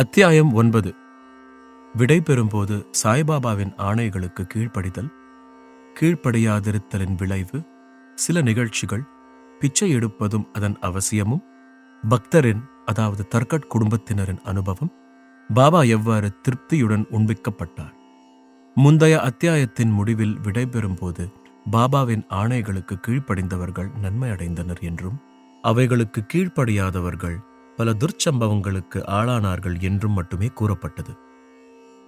அத்தியாயம் ஒன்பது. விடை பெறும்போது சாய்பாபாவின் ஆணைகளுக்கு கீழ்ப்படிதல் கீழ்ப்படியாதிருத்தலின் விளைவு சில நிகழ்ச்சிகள் பிச்சை எடுப்பதும் அதன் அவசியமும் பக்தரின் அதாவது தர்கட் குடும்பத்தினரின் அனுபவம் பாபா எவ்வாறு திருப்தியுடன் உண்பிக்கப்பட்டார். முந்தைய அத்தியாயத்தின் முடிவில் விடைபெறும்போது பாபாவின் ஆணைகளுக்கு கீழ்ப்படிந்தவர்கள் நன்மை அடைந்தனர் என்றும் அவைகளுக்கு கீழ்ப்படியாதவர்கள் பல துர்ச்சம்பவங்களுக்கு ஆளானார்கள் என்றும் மட்டுமே கூறப்பட்டது.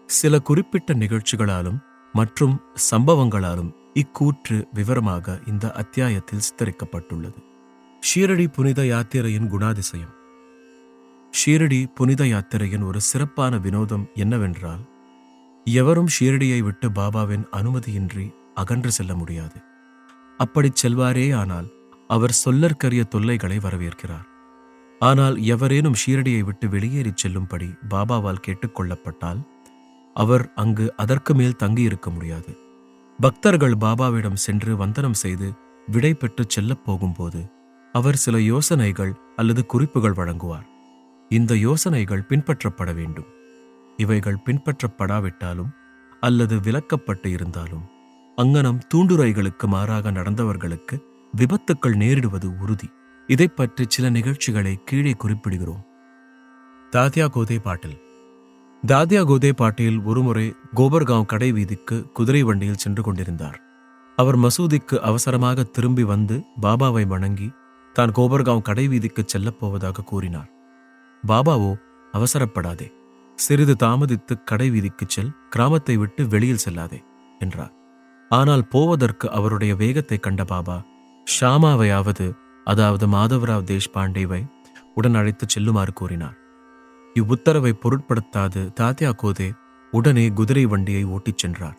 சில குறிப்பிட்ட நிகழ்ச்சிகளாலும் மற்றும் சம்பவங்களாலும் இக்கூற்று விவரமாக இந்த அத்தியாயத்தில் சித்தரிக்கப்பட்டுள்ளது. ஷீரடி புனித யாத்திரையின் குணாதிசயம். ஷீரடி புனித யாத்திரையின் ஒரு சிறப்பான வினோதம் என்னவென்றால் எவரும் ஷீரடியை விட்டு பாபாவின் அனுமதியின்றி அகன்று செல்ல முடியாது. அப்படிச் செல்வாரே ஆனால் அவர் சொல்லற்கரிய தொல்லைகளை வரவேற்கிறார். ஆனால் எவரேனும் ஷீரடியை விட்டு வெளியேறிச் செல்லும்படி பாபாவால் கேட்டுக்கொள்ளப்பட்டால் அவர் அங்கு அதற்கு மேல் தங்கியிருக்க முடியாது. பக்தர்கள் பாபாவிடம் சென்று வந்தனம் செய்து விடை பெற்று செல்லப் போகும்போது அவர் சில யோசனைகள் அல்லது குறிப்புகள் வழங்குவார். இந்த யோசனைகள் பின்பற்றப்பட வேண்டும். இவைகள் பின்பற்றப்படாவிட்டாலும் அல்லது விலக்கப்பட்டு இருந்தாலும் அங்கனம் தூண்டுரைகளுக்கு மாறாக நடந்தவர்களுக்கு விபத்துக்கள் நேரிடுவது உறுதி. இதைப் பற்றி சில நிகழ்ச்சிகளை கீழே குறிப்பிடுகிறோம். தாத்யா கோதே பாட்டில். தாத்யா கோதே பாட்டில் ஒருமுறை கோபர்காவ் கடை வீதிக்கு குதிரை வண்டியில் சென்று கொண்டிருந்தார். அவர் மசூதிக்கு அவசரமாக திரும்பி வந்து பாபாவை வணங்கி தான் கோபர்காவ் கடை வீதிக்கு செல்லப் போவதாக கூறினார். பாபாவோ அவசரப்படாதே. சிறிது தாமதித்து கடை வீதிக்குச் செல் கிராமத்தை விட்டு வெளியில் செல்லாதே என்றார். ஆனால் போவதற்கு அவருடைய வேகத்தை கண்ட பாபா ஷாமாவையாவது அதாவது மாதவராவ் தேஷ்பாண்டேவை உடன் அழைத்துச் செல்லுமாறு கூறினார். இவ்வுத்தரவை பொருட்படுத்தாது தாத்யா கோதே உடனே குதிரை வண்டியை ஓட்டிச் சென்றார்.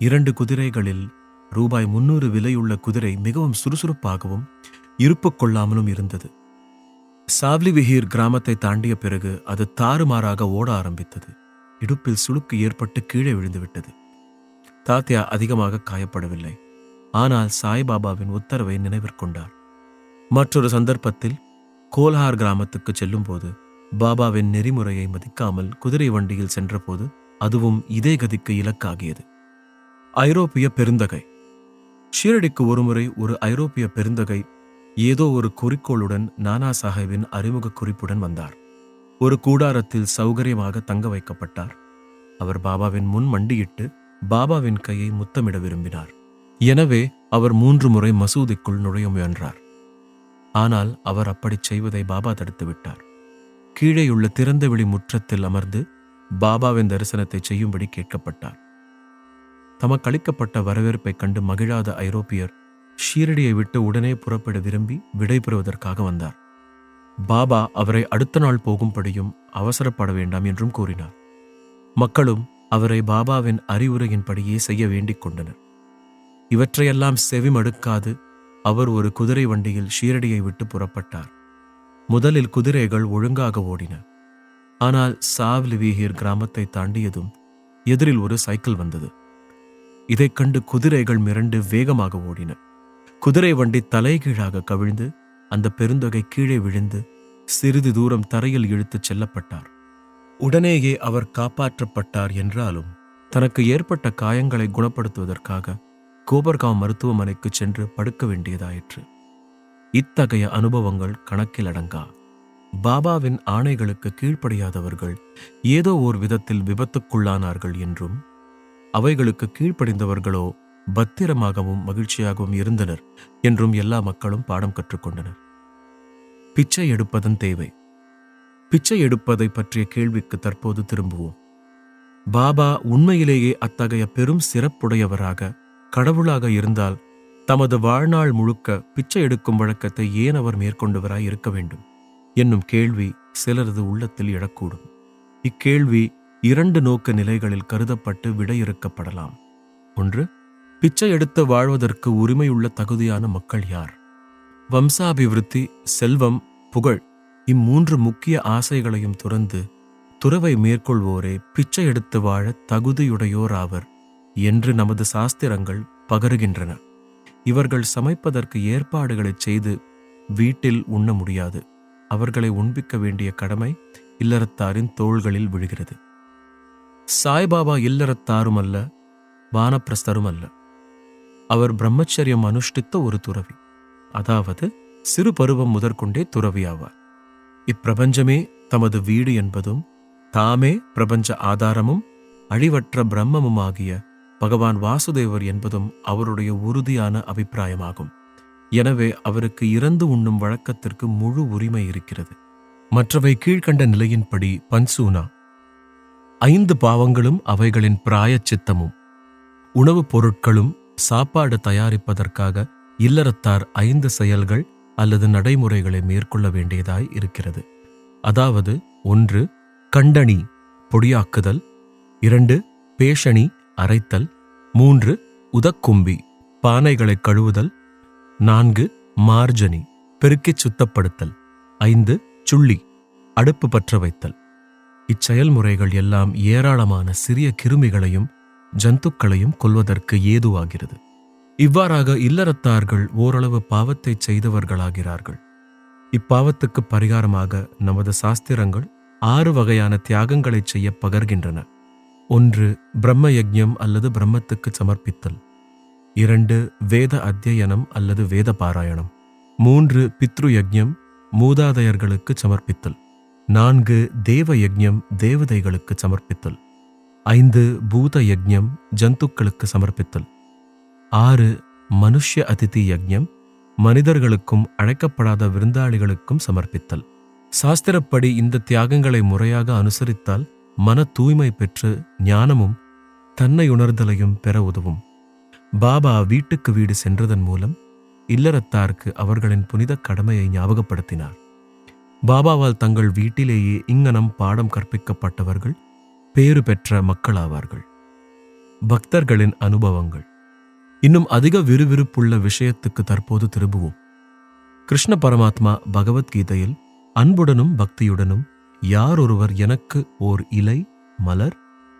இரண்டு குதிரைகளில் ரூபாய் முன்னூறு விலையுள்ள குதிரை மிகவும் சுறுசுறுப்பாகவும் இருப்பு கொள்ளாமலும் இருந்தது. சாவ்லி விஹீர் கிராமத்தை தாண்டிய பிறகு அது தாறுமாறாக ஓட ஆரம்பித்தது. இடுப்பில் சுளுக்கு ஏற்பட்டு கீழே விழுந்துவிட்டது. தாத்யா அதிகமாக காயப்படவில்லை. ஆனால் சாய்பாபாவின் உத்தரவை நினைவிற்கொண்டார் மற்றொரு சந்தர்ப்பத்தில் கோல்ஹார் கிராமத்துக்கு செல்லும்போது பாபாவின் நெறிமுறையை மதிக்காமல் குதிரை வண்டியில் சென்றபோது அதுவும் இதே கதிக்கு இலக்காகியது. ஐரோப்பிய பெருந்தகை. ஷீரடிக்கு ஒருமுறை ஒரு ஐரோப்பிய பெருந்தகை ஏதோ ஒரு குறிக்கோளுடன் நானா சாஹேபின் அறிமுக குறிப்புடன் வந்தார். ஒரு கூடாரத்தில் சௌகரியமாக தங்க வைக்கப்பட்டார். அவர் பாபாவின் முன் மண்டியிட்டு பாபாவின் கையை முத்தமிட விரும்பினார். எனவே அவர் மூன்று முறை மசூதிக்குள் நுழைய முயன்றார். ஆனால் அவர் அப்படிச் செய்வதை பாபா தடுத்துவிட்டார். கீழேயுள்ள திறந்தவெளி முற்றத்தில் அமர்ந்து பாபாவின் தரிசனத்தை செய்யும்படி கேட்கப்பட்டார். தமக்களிக்கப்பட்ட வரவேற்பைக் கண்டு மகிழாத ஐரோப்பியர் ஷீரடியை விட்டு உடனே புறப்பட விரும்பி விடைபெறுவதற்காக வந்தார். பாபா அவரை அடுத்த நாள் போகும்படியும் அவசரப்பட வேண்டாம் என்றும் கூறினார். மக்களும் அவரை பாபாவின் அறிவுரையின்படியே செய்ய வேண்டிக் கொண்டனர். இவற்றையெல்லாம் செவிமடுக்காது அவர் ஒரு குதிரை வண்டியில் ஷீரடியை விட்டு புறப்பட்டார். முதலில் குதிரைகள் ஒழுங்காக ஓடின. ஆனால் சாவ்லிவீஹீர் கிராமத்தை தாண்டியதும் எதிரில் ஒரு சைக்கிள் வந்தது. இதைக் கண்டு குதிரைகள் மிரண்டு வேகமாக ஓடின. குதிரை வண்டி தலைகீழாக கவிழ்ந்து அந்த பெருந்தொகை கீழே விழுந்து சிறிது தூரம் தரையில் இழுத்துச் செல்லப்பட்டார். உடனேயே அவர் காப்பாற்றப்பட்டார் என்றாலும் தனக்கு ஏற்பட்ட காயங்களை குணப்படுத்துவதற்காக கோபர்காவ் மருத்துவமனைக்கு சென்று படுக்க வேண்டியதாயிற்று. இத்தகைய அனுபவங்கள் கணக்கில் அடங்கா. பாபாவின் ஆணைகளுக்கு கீழ்ப்படியாதவர்கள் ஏதோ ஓர் விதத்தில் விபத்துக்குள்ளானார்கள் என்றும் அவைகளுக்கு கீழ்ப்படிந்தவர்களோ பத்திரமாகவும் மகிழ்ச்சியாகவும் இருந்தனர் என்றும் எல்லா மக்களும் பாடம் கற்றுக்கொண்டனர். பிச்சை எடுப்பதன் தேவை. பிச்சை எடுப்பதை பற்றிய கேள்விக்கு தற்போது திரும்புவோம். பாபா உண்மையிலேயே அத்தகைய பெரும் சிறப்புடையவராக கடவுளாக இருந்தால் தமது வாழ்நாள் முழுக்க பிச்சை எடுக்கும் வழக்கத்தை ஏன் அவர் மேற்கொண்டவராய் இருக்க வேண்டும்? என்னும் கேள்வி சிலரது உள்ளத்தில் எழக்கூடும். இக்கேள்வி இரண்டு நோக்க நிலைகளில் கருதப்பட்டு விடையிறுக்கப்படலாம். ஒன்று பிச்சை எடுத்து வாழ்வதற்கு உரிமையுள்ள தகுதியான மக்கள் யார்? வம்சாபிவிருத்தி செல்வம் புகழ் இம்மூன்று முக்கிய ஆசைகளையும் துறந்து துறவை மேற்கொள்வோரே பிச்சை எடுத்து வாழ தகுதியுடையோர் ஆவர் என்று நமது சாஸ்திரங்கள் பகருகின்றன. இவர்கள் சமைப்பதற்கு ஏற்பாடுகளைச் செய்து வீட்டில் உண்ண முடியாது. அவர்களை உண்பிக்க வேண்டிய கடமை இல்லறத்தாரின் தோள்களில் விழுகிறது. சாய்பாபா இல்லறத்தாரும் அல்ல வானப்பிரஸ்தரும் அல்ல அவர் பிரம்மச்சரியம் அனுஷ்டித்த ஒரு துறவி. அதாவது சிறு பருவம் முதற்கொண்டே துறவியாவார் இப்பிரபஞ்சமே தமது வீடு என்பதும் தாமே பிரபஞ்ச ஆதாரமும் அழிவற்ற பிரம்மமுமாகிய பகவான் வாசுதேவர் என்பதும் அவருடைய உறுதியான அபிப்பிராயமாகும். எனவே அவருக்கு இறந்து உண்ணும் வழக்கத்திற்கு முழு உரிமை இருக்கிறது. மற்றவை கீழ்கண்ட நிலையின்படி பன்சூனா ஐந்து பாவங்களும் அவைகளின் பிராயச்சித்தமும் உணவுப் பொருட்களும் சாப்பாடு தயாரிப்பதற்காக இல்லறத்தார் ஐந்து செயல்கள் அல்லது நடைமுறைகளை மேற்கொள்ள வேண்டியதாய் இருக்கிறது. அதாவது ஒன்று கண்டணி பொடியாக்குதல் இரண்டு பேஷணி அரைத்தல் மூன்று உதக்கும்பி பானைகளை கழுவுதல் நான்கு மார்ஜனி பெருக்கிச் சுத்தப்படுத்தல் ஐந்து சுள்ளி அடுப்பு பற்ற வைத்தல். இச்செயல்முறைகள் எல்லாம் ஏராளமான சிறிய கிருமிகளையும் ஜந்துக்களையும் கொல்வதற்கு ஏதுவாகிறது. இவ்வாறாக இல்லறத்தார்கள் ஓரளவு பாவத்தை செய்தவர்களாகிறார்கள். இப்பாவத்துக்கு பரிகாரமாக நமது சாஸ்திரங்கள் ஆறு வகையான தியாகங்களைச் செய்ய பகர்கின்றன. ஒன்று பிரம்ம யஜ்யம் அல்லது பிரம்மத்துக்கு சமர்ப்பித்தல். இரண்டு வேத அத்தியனம் அல்லது வேத பாராயணம். மூன்று பித்ரு யஜ்யம் மூதாதையர்களுக்கு சமர்ப்பித்தல். நான்கு தேவ யஜ்யம் தேவதைகளுக்கு சமர்ப்பித்தல். ஐந்து பூத யஜ்யம் ஜந்துக்களுக்கு சமர்ப்பித்தல். ஆறு மனுஷ்ய அதிதி யஜ்யம் மனிதர்களுக்கும் அழைக்கப்படாத விருந்தாளிகளுக்கும் சமர்ப்பித்தல். சாஸ்திரப்படி இந்த தியாகங்களை முறையாக அனுசரித்தால் மன தூய்மை பெற்று ஞானமும் தன்னை உணர்தலையும் பெற உதவும். பாபா வீட்டுக்கு வீடு சென்றதன் மூலம் இல்லறத்தாருக்கு அவர்களின் புனித கடமையை ஞாபகப்படுத்தினார். பாபாவால் தங்கள் வீட்டிலேயே இங்கனம் பாடம் கற்பிக்கப்பட்டவர்கள் பேறு பெற்ற மக்களாவார்கள். பக்தர்களின் அனுபவங்கள். இன்னும் அதிக விறுவிறுப்புள்ள விஷயத்துக்கு தற்போது திரும்புவோம். கிருஷ்ண பரமாத்மா பகவத்கீதையில் அன்புடனும் பக்தியுடனும் யார் ஒருவர் எனக்கு ஓர் இலை மலர்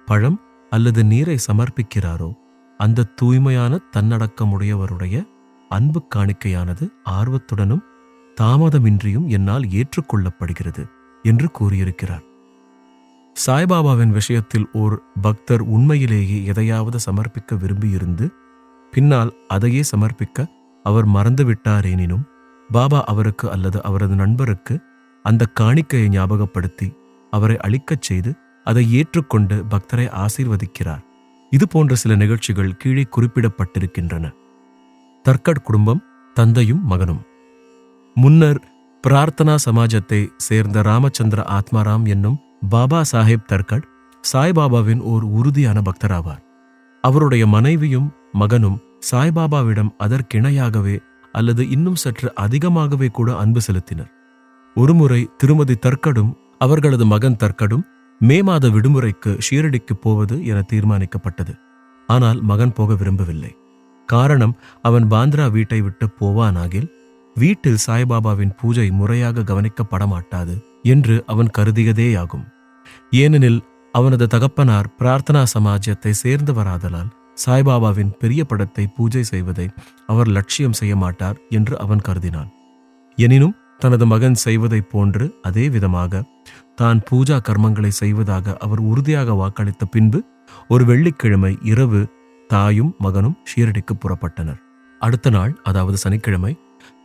பழம் அல்லது நீரை சமர்ப்பிக்கிறாரோ அந்த தூய்மையான தன்னடக்கமுடையவருடைய அன்பு காணிக்கையானது ஆர்வத்துடனும் தாமதமின்றியும் என்னால் ஏற்றுக்கொள்ளப்படுகிறது என்று கூறியிருக்கிறார். சாய்பாபாவின் விஷயத்தில் ஓர் பக்தர் உண்மையிலேயே எதையாவது சமர்ப்பிக்க விரும்பியிருந்து பின்னால் அதையே சமர்ப்பிக்க அவர் மறந்துவிட்டாரேனினும் பாபா அவருக்கு அல்லது அவரது நண்பருக்கு அந்த காணிக்கையை ஞாபகப்படுத்தி அவரை அழிக்கச் செய்து அதை ஏற்றுக்கொண்டு பக்தரை ஆசீர்வதிக்கிறார். இது போன்ற சில நிகழ்ச்சிகள் கீழே குறிப்பிடப்பட்டிருக்கின்றன. தர்கட் குடும்பம் தந்தையும் மகனும். முன்னர் பிரார்த்தனா சமாஜத்தை சேர்ந்த ராமச்சந்திர ஆத்மாராம் என்னும் பாபா சாஹேப் தர்கட் சாய்பாபாவின் ஓர் உறுதியான பக்தராவார். அவருடைய மனைவியும் மகனும் சாய்பாபாவிடம் அதற்கிணையாகவே அல்லது இன்னும் சற்று அதிகமாகவே கூட அன்பு செலுத்தினர். ஒருமுறை திருமதி தர்க்கடும் அவர்களது மகன் தர்க்கடும் மே மாத விடுமுறைக்கு ஷீரடிக்கு போவது என தீர்மானிக்கப்பட்டது. ஆனால் மகன் போக விரும்பவில்லை. காரணம் அவன் பாந்திரா வீட்டை விட்டு போவானாகில் வீட்டில் சாய்பாபாவின் பூஜை முறையாக கவனிக்கப்பட மாட்டாது என்று அவன் கருதியதேயாகும். ஏனெனில் அவனது தகப்பனார் பிரார்த்தனா சமாஜத்தை சேர்ந்தவராதலால் சாய்பாபாவின் பெரிய படத்தை பூஜை செய்வதை அவர் லட்சியம் செய்ய மாட்டார் என்று அவன் கருதினான். எனினும் தனது மகன் செய்வதைப் போன்று அதே விதமாக தான் பூஜா கர்மங்களை செய்வதாக அவர் உறுதியாக வாக்களித்த பின்பு ஒரு வெள்ளிக்கிழமை இரவு தாயும் மகனும் ஷீரடிக்கு புறப்பட்டனர். அடுத்த நாள் அதாவது சனிக்கிழமை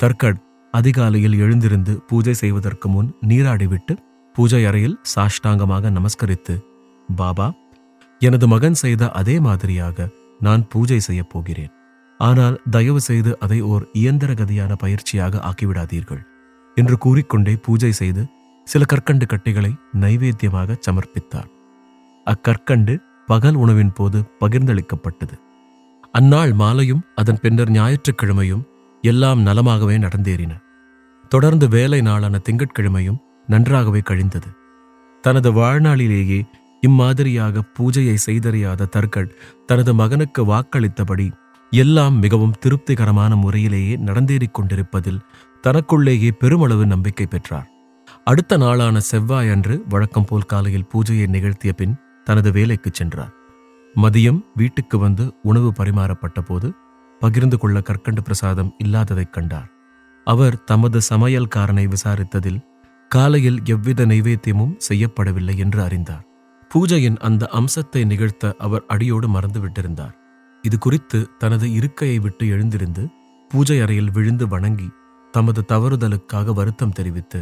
தர்கட் அதிகாலையில் எழுந்திருந்து பூஜை செய்வதற்கு முன் நீராடிவிட்டு பூஜை அறையில் சாஷ்டாங்கமாக நமஸ்கரித்து பாபா எனது மகன் செய்த அதே மாதிரியாக நான் பூஜை செய்யப் போகிறேன். ஆனால் தயவு செய்து அதை ஓர் இயந்திர கதியான பயிற்சியாக ஆக்கிவிடாதீர்கள். என்று கூறிக்கொண்டே பூஜை செய்து சில கற்கண்டு கட்டிகளை நைவேத்தியமாக சமர்ப்பித்தார். அக்கற்கண்டு பகல் உணவின் போது பகிர்ந்தளிக்கப்பட்டது. அந்நாள் மாலையும் அதன் பின்னர் ஞாயிற்றுக்கிழமையும் எல்லாம் நலமாகவே நடந்தேறின. தொடர்ந்து வேலை நாளான திங்கட்கிழமையும் நன்றாகவே கழிந்தது. தனது வாழ்நாளிலேயே இம்மாதிரியாக பூஜையை செய்தறியாத தர்கட் தனது மகனுக்கு வாக்களித்தபடி எல்லாம் மிகவும் திருப்திகரமான முறையிலேயே நடந்தேறிக் கொண்டிருப்பதில் தனக்குள்ளேயே பெருமளவு நம்பிக்கை பெற்றார். அடுத்த நாளான செவ்வாய் அன்று வழக்கம் போல் காலையில் பூஜையை நிகழ்த்திய பின் தனது வேலைக்கு சென்றார். மதியம் வீட்டுக்கு வந்து உணவு பரிமாறப்பட்ட போது பகிர்ந்து கொள்ள கற்கண்டு பிரசாதம் இல்லாததைக் கண்டார். அவர் தமது சமையல்காரனை விசாரித்ததில் காலையில் எவ்வித நைவேத்தியமும் செய்யப்படவில்லை என்று அறிந்தார். பூஜையின் அந்த அம்சத்தை நிகழ்த்த அவர் அடியோடு மறந்துவிட்டிருந்தார் இது குறித்து தனது இருக்கையை விட்டு எழுந்திருந்து பூஜை அறையில் விழுந்து வணங்கி தமது தவறுதலுக்காக வருத்தம் தெரிவித்து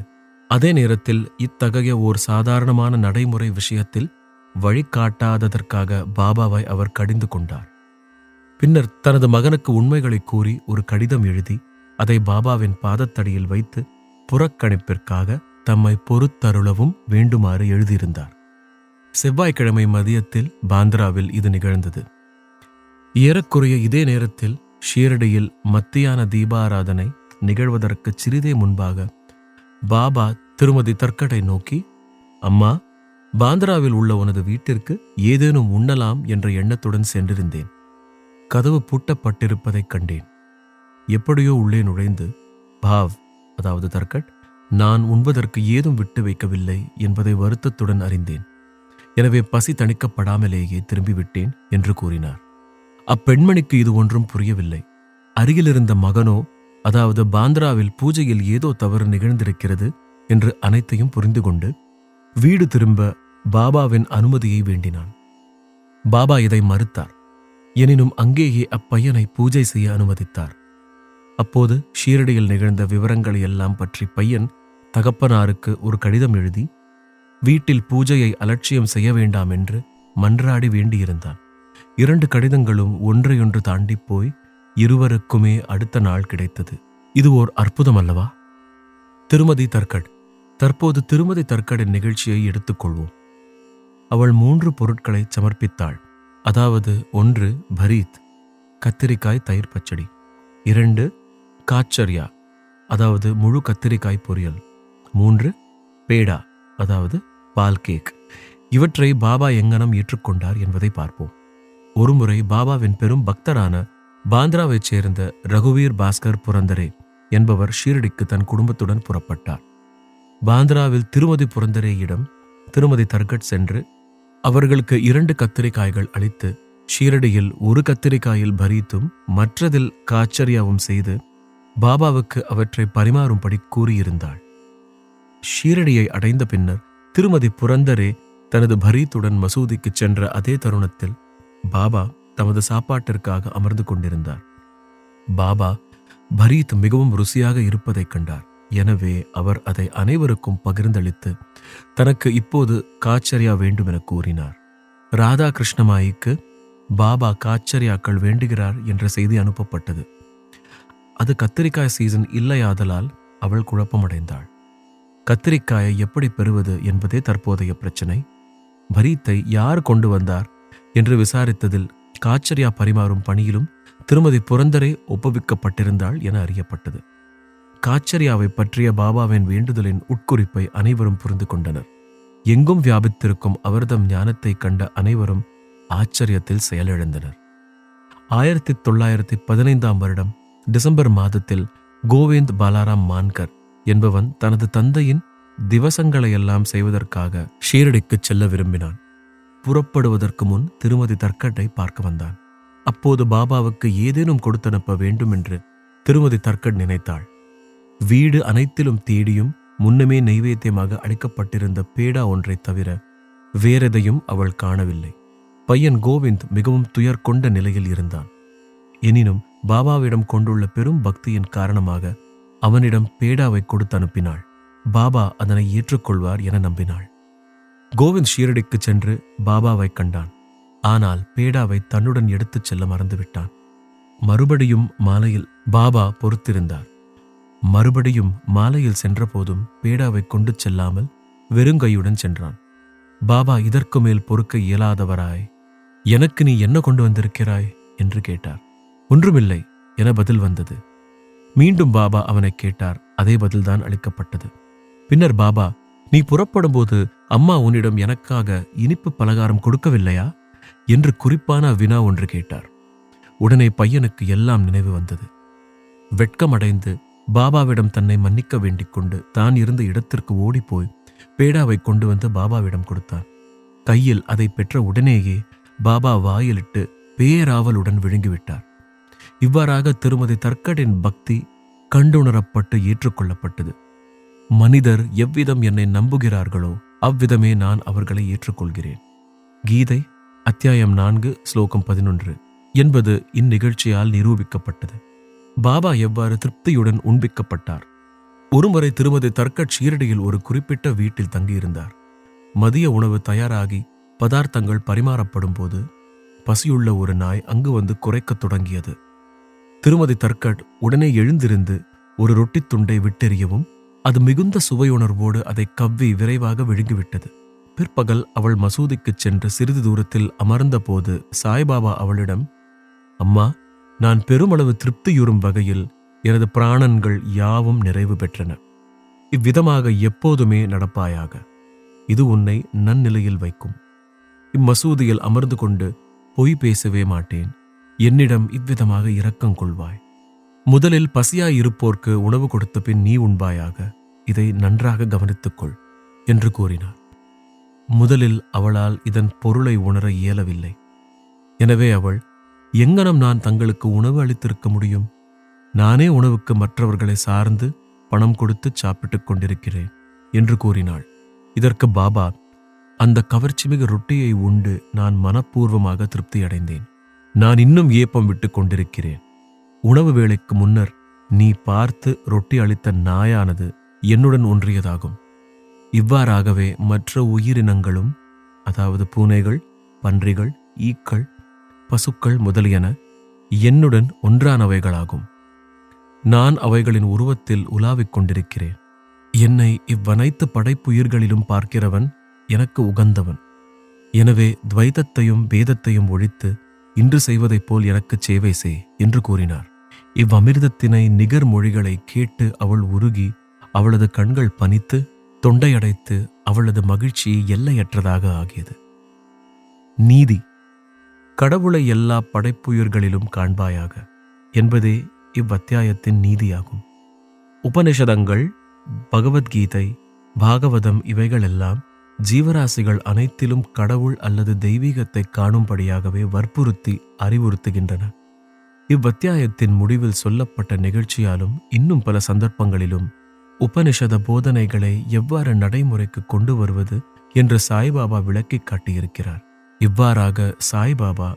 அதே நேரத்தில் இத்தகைய ஓர் சாதாரணமான நடைமுறை விஷயத்தில் வழிகாட்டாததற்காக பாபாவை அவர் கடிந்து கொண்டார். பின்னர் தனது மகனுக்கு உண்மைகளை கூறி ஒரு கடிதம் எழுதி அதை பாபாவின் பாதத்தடியில் வைத்து புறக்கணிப்பிற்காக தம்மை பொறுத்தருளவும் வேண்டுமாறு எழுதியிருந்தார். செவ்வாய்க்கிழமை மதியத்தில் பாந்திராவில் இது நிகழ்ந்தது. ஏறக்குறைய இதே நேரத்தில் ஷீரடியில் மத்தியான தீபாராதனை நிகழ்வதற்கு சிறிதே முன்பாக பாபா திருமதி தர்க்கடை நோக்கி அம்மா பாந்திராவில் உள்ள உனது வீட்டிற்கு ஏதேனும் உண்ணலாம் என்ற எண்ணத்துடன் சென்றிருந்தேன். கதவு பூட்டப்பட்டிருப்பதைக் கண்டேன். எப்படியோ உள்ளே நுழைந்து பாவ் அதாவது தர்கட் நான் உண்பதற்கு ஏதும் விட்டு வைக்கவில்லை என்பதை வருத்தத்துடன் அறிந்தேன். எனவே பசி தணிக்கப்படாமலேயே திரும்பிவிட்டேன் என்று கூறினார். அப்பெண்மணிக்கு இது ஒன்றும் புரியவில்லை. அருகிலிருந்த மகனோ அதாவது பாந்திராவில் பூஜையில் ஏதோ தவறு நிகழ்ந்திருக்கிறது என்று அனைத்தையும் புரிந்து கொண்டு வீடு திரும்ப பாபாவின் அனுமதியை வேண்டினான். பாபா இதை மறுத்தார். எனினும் அங்கேயே அப்பையனை பூஜை செய்ய அனுமதித்தார். அப்போது ஷீரடியில் நிகழ்ந்த விவரங்களை எல்லாம் பற்றி பையன் தகப்பனாருக்கு ஒரு கடிதம் எழுதி வீட்டில் பூஜையை அலட்சியம் செய்ய வேண்டாம் என்று மன்றாடி வேண்டியிருந்தான். இரண்டு கடிதங்களும் ஒன்றையொன்று தாண்டிப் போய் இருவருக்குமே அடுத்த நாள் கிடைத்தது. இது ஓர் அற்புதம் அல்லவா? திருமதி தர்கட். தற்போது திருமதி தர்கடின் நிகழ்ச்சியை எடுத்துக்கொள்வோம். அவள் மூன்று பொருட்களை சமர்ப்பித்தாள். அதாவது ஒன்று பரீத் கத்திரிக்காய் தயிர் பச்சடி. இரண்டு காச்சரியா அதாவது முழு கத்திரிக்காய் பொரியல். மூன்று பேடா அதாவது பால் கேக். இவற்றை பாபா எங்கனம் ஏற்றுக்கொண்டார் என்பதை பார்ப்போம். ஒருமுறை பாபாவின் பெரும் பக்தரான பாந்திராவைச் சேர்ந்த ரகுவீர் பாஸ்கர் புரந்தரே என்பவர் ஷீரடிக்கு தன் குடும்பத்துடன் புறப்பட்டார். பாந்திராவில் திருமதி புரந்தரேயிடம் திருமதி தர்கட் சென்று அவர்களுக்கு இரண்டு கத்திரிக்காய்கள் அளித்து ஷீரடியில் ஒரு கத்திரிக்காயில் பரீத்தும் மற்றதில் காச்சரியாவும் செய்து பாபாவுக்கு அவற்றை பரிமாறும்படி கூறியிருந்தாள். ஷீரடியை அடைந்த பின்னர் திருமதி புரந்தரே தனது பரீத்துடன் மசூதிக்குச் சென்ற அதே தருணத்தில் பாபா தமது சாப்பாட்டிற்காக அமர்ந்து கொண்டிருந்தார். பாபா பரீத் மிகவும் ருசியாக இருப்பதைக் கண்டார். எனவே அவர் அதை அனைவருக்கும் பகிர்ந்தளித்து தனக்கு இப்போது காச்சரியா வேண்டும் என கூறினார். ராதா கிருஷ்ணமாயிக்கு பாபா காச்சரியாக்கள் வேண்டுகிறார் என்ற செய்தி அனுப்பப்பட்டது. அது கத்திரிக்காய் சீசன் இல்லையாதலால் அவள் குழப்பமடைந்தாள். கத்திரிக்காயை எப்படி பெறுவது என்பதே தற்போதைய பிரச்சனை. பரீத்தை யார் கொண்டு வந்தார் என்று விசாரித்ததில் காச்சரியா பரிமாறும் பணியிலும் திருமதி புரந்தரே ஒப்புவிக்கப்பட்டிருந்தாள் என அறியப்பட்டது. காச்சரியாவை பற்றிய பாபாவின் வேண்டுதலின் உட்குறிப்பை அனைவரும் புரிந்து கொண்டனர். எங்கும் வியாபித்திருக்கும் அவர்தம் ஞானத்தைக் கண்ட அனைவரும் ஆச்சரியத்தில் செயலிழந்தனர். ஆயிரத்தி தொள்ளாயிரத்தி பதினைந்தாம் வருடம் டிசம்பர் மாதத்தில் கோவிந்த் பாலாராம் மான்கர் என்பவன் தனது தந்தையின் திவசங்களையெல்லாம் செய்வதற்காக ஷீரடிக்கு செல்ல விரும்பினான். புறப்படுவதற்கு முன் திருமதி தர்கட்டை பார்க்க வந்தான். அப்போது பாபாவுக்கு ஏதேனும் கொடுத்தனுப்ப வேண்டும் என்று திருமதி தர்கட் நினைத்தாள். வீடு அனைத்திலும் தேடியும் முன்னமே நைவேத்தியமாக அளிக்கப்பட்டிருந்த பேடா ஒன்றைத் தவிர வேறெதையும் அவள் காணவில்லை. பையன் கோவிந்த் மிகவும் துயர் கொண்ட நிலையில் இருந்தான். எனினும் பாபாவிடம் கொண்டுள்ள பெரும் பக்தியின் காரணமாக அவனிடம் பேடாவை கொடுத்து அனுப்பினாள். பாபா அதனை ஏற்றுக்கொள்வார் என நம்பினாள். கோவிந்த் ஷீரடிக்கு சென்று பாபாவை கண்டான். ஆனால் பேடாவை தன்னுடன் எடுத்துச் செல்ல மறந்துவிட்டான். மறுபடியும் மாலையில் பாபா பொறுத்திருந்தார். மறுபடியும் மாலையில் சென்றபோதும் பேடாவை கொண்டு செல்லாமல் வெறுங்கையுடன் சென்றான். பாபா இதற்கு மேல் பொறுக்க இயலாதவராய் எனக்கு நீ என்ன கொண்டு வந்திருக்கிறாய்? என்று கேட்டார். ஒன்றுமில்லை என பதில் வந்தது. மீண்டும் பாபா அவனை கேட்டார். அதே பதில்தான் அளிக்கப்பட்டது. பின்னர் பாபா நீ புறப்படும்போது அம்மா உன்னிடம் எனக்காக இனிப்பு பலகாரம் கொடுக்கவில்லையா? என்று குறிப்பான வினா ஒன்று கேட்டார். உடனே பையனுக்கு எல்லாம் நினைவு வந்தது. வெட்கமடைந்து பாபாவிடம் தன்னை மன்னிக்க வேண்டிக் கொண்டு தான் இருந்த இடத்திற்கு ஓடிப்போய் பேடாவை கொண்டு வந்து பாபாவிடம் கொடுத்தான். கையில் அதை பெற்ற உடனேயே பாபா வாயிலிட்டு பேராவலுடன் விழுங்கிவிட்டார். இவ்வாறாக திருமதி தர்க்கடின் பக்தி கண்டுணரப்பட்டு ஏற்றுக்கொள்ளப்பட்டது. மனிதர் எவ்விதம் என்னை நம்புகிறார்களோ அவ்விதமே நான் அவர்களை ஏற்றுக்கொள்கிறேன். கீதை அத்தியாயம் நான்கு ஸ்லோகம் பதினொன்று என்பது இந்நிகழ்ச்சியால் நிரூபிக்கப்பட்டது. பாபா எவ்வாறு திருப்தியுடன் உண்பிக்கப்பட்டார்? ஒருமுறை திருமதி தர்கட் ஷீரடியில் ஒரு குறிப்பிட்ட வீட்டில் தங்கியிருந்தார். மதிய உணவு தயாராகி பதார்த்தங்கள் பரிமாறப்படும் போது பசியுள்ள ஒரு நாய் அங்கு வந்து குறைக்கத் தொடங்கியது. திருமதி தர்கட் உடனே எழுந்திருந்து ஒரு ரொட்டித் துண்டை விட்டெறியவும் அது மிகுந்த சுவையுணர்வோடு அதை கவ்வி விரைவாக விழுங்கிவிட்டது. பிற்பகல் அவள் மசூதிக்குச் சென்று சிறிது தூரத்தில் அமர்ந்தபோது சாய்பாபா அவளிடம் அம்மா நான் பெருமளவு திருப்தியுறும் வகையில் எனது பிராணன்கள் யாவும் நிறைவு பெற்றன. இவ்விதமாக எப்போதுமே நடப்பாயாக. இது உன்னை நன்னிலையில் வைக்கும். இம்மசூதியில் அமர்ந்து கொண்டு பொய் பேசவே மாட்டேன். என்னிடம் இவ்விதமாக இரக்கம் கொள்வாய். முதலில் பசியாயிருப்போர்க்கு உணவு கொடுத்த பின் நீ உண்பாயாக இதை நன்றாக கவனித்துக்கொள் என்று கூறினார். முதலில் அவளால் இதன் பொருளை உணர இயலவில்லை. எனவே அவள் எங்கனம் நான் தங்களுக்கு உணவு அளித்திருக்க முடியும்? நானே உணவுக்கு மற்றவர்களை சார்ந்து பணம் கொடுத்து சாப்பிட்டுக் கொண்டிருக்கிறேன் என்று கூறினாள். இதற்கு பாபா அந்த கவர்ச்சிமிகு ரொட்டியை உண்டு நான் மனப்பூர்வமாக திருப்தியடைந்தேன். நான் இன்னும் ஏப்பம் விட்டுக் கொண்டிருக்கிறேன். உணவு வேளைக்கு முன்னர் நீ பார்த்து ரொட்டி அளித்த நாயானது என்னுடன் ஒன்றியதாகும். இவ்வாறாகவே மற்ற உயிரினங்களும் அதாவது பூனைகள் பன்றிகள் ஈக்கள் பசுக்கள் முதலியன என்னுடன் ஒன்றானவைகளாகும். நான் அவைகளின் உருவத்தில் உலாவிக் கொண்டிருக்கிறேன். என்னை இவ்வனைத்து படைப்புயிர்களிலும் பார்க்கிறவன் எனக்கு உகந்தவன். எனவே துவைதத்தையும் வேதத்தையும் ஒழித்து இன்று செய்வதைப் போல் எனக்குச் சேவை செய் என்று கூறினார். இவ்வமிர்தத்தினை நிகர் மொழிகளை கேட்டு அவள் உருகி அவளது கண்கள் பனித்து தொண்டையடைத்து அவளது மகிழ்ச்சி எல்லையற்றதாக ஆகியது. நீதி. கடவுளை எல்லா படைப்புயிர்களிலும் காண்பாயாக என்பதே இவ்வத்தியாயத்தின் நீதியாகும். உபனிஷதங்கள் பகவத்கீதை பாகவதம் இவைகளெல்லாம் ஜீவராசிகள் அனைத்திலும் கடவுள் அல்லது தெய்வீகத்தை காணும்படியாகவே வற்புறுத்தி அறிவுறுத்துகின்றன. இவ்வத்தியாயத்தின் முடிவில் சொல்லப்பட்ட நிகழ்ச்சியாலும் இன்னும் பல சந்தர்ப்பங்களிலும் உபனிஷத போதனைகளை எவ்வாறு நடைமுறைக்கு கொண்டு வருவது என்று சாய்பாபா விளக்கிக் காட்டியிருக்கிறார். இவ்வாறாக சாய்பாபா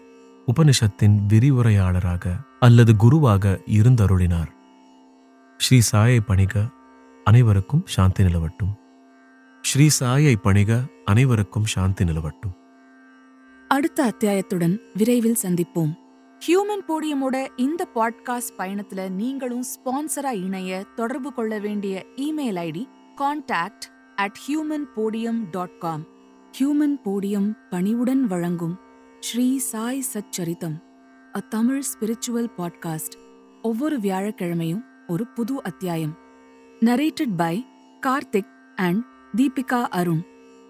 உபனிஷத்தின் விரிவுரையாளராக அல்லது குருவாக இருந்தருளினார். ஸ்ரீ சாயை பணிக அனைவருக்கும் சாந்தி நிலவட்டும். ஸ்ரீ சாயை பணிக அனைவருக்கும் சாந்தி நிலவட்டும். அடுத்த அத்தியாயத்துடன் விரைவில் சந்திப்போம். ஹியூமன் போடியமோட இந்த பாட்காஸ்ட் பயணத்துல நீங்களும் ஸ்பான்சரா இணைய தொடர்பு கொள்ள வேண்டிய email ID contact at human podium dot com human podium பணிவுடன் வழங்கும் Sri Sai Satcharitam a Tamil spiritual podcast ஒவ்வொரு வியாழக்கிழமையும் ஒரு புது அத்தியாயம். Narrated by Karthik and Deepika Arun.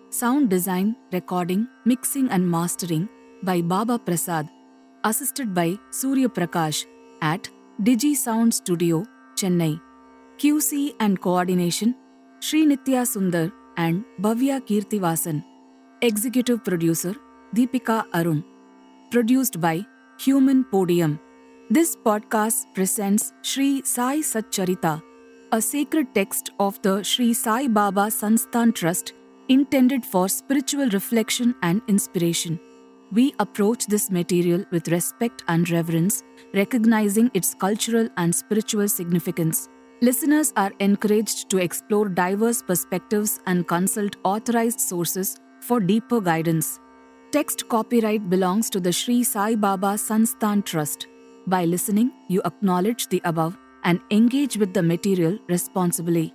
Sound design recording mixing and mastering by Baba Prasad. Assisted by Surya Prakash at Digi Sound Studio, Chennai. QC and coordination Sri Nitya Sundar and Bhavya Kirtivasan. Executive producer Deepika Arun. Produced by Human Podium. This podcast presents Sri Sai Satcharita, a sacred text of the Sri Sai Baba Sansthan Trust intended for spiritual reflection and inspiration. We approach this material with respect and reverence, recognizing its cultural and spiritual significance. Listeners are encouraged to explore diverse perspectives and consult authorized sources for deeper guidance. Text copyright belongs to the Sri Sai Baba Sansthan Trust. By listening, you acknowledge the above and engage with the material responsibly.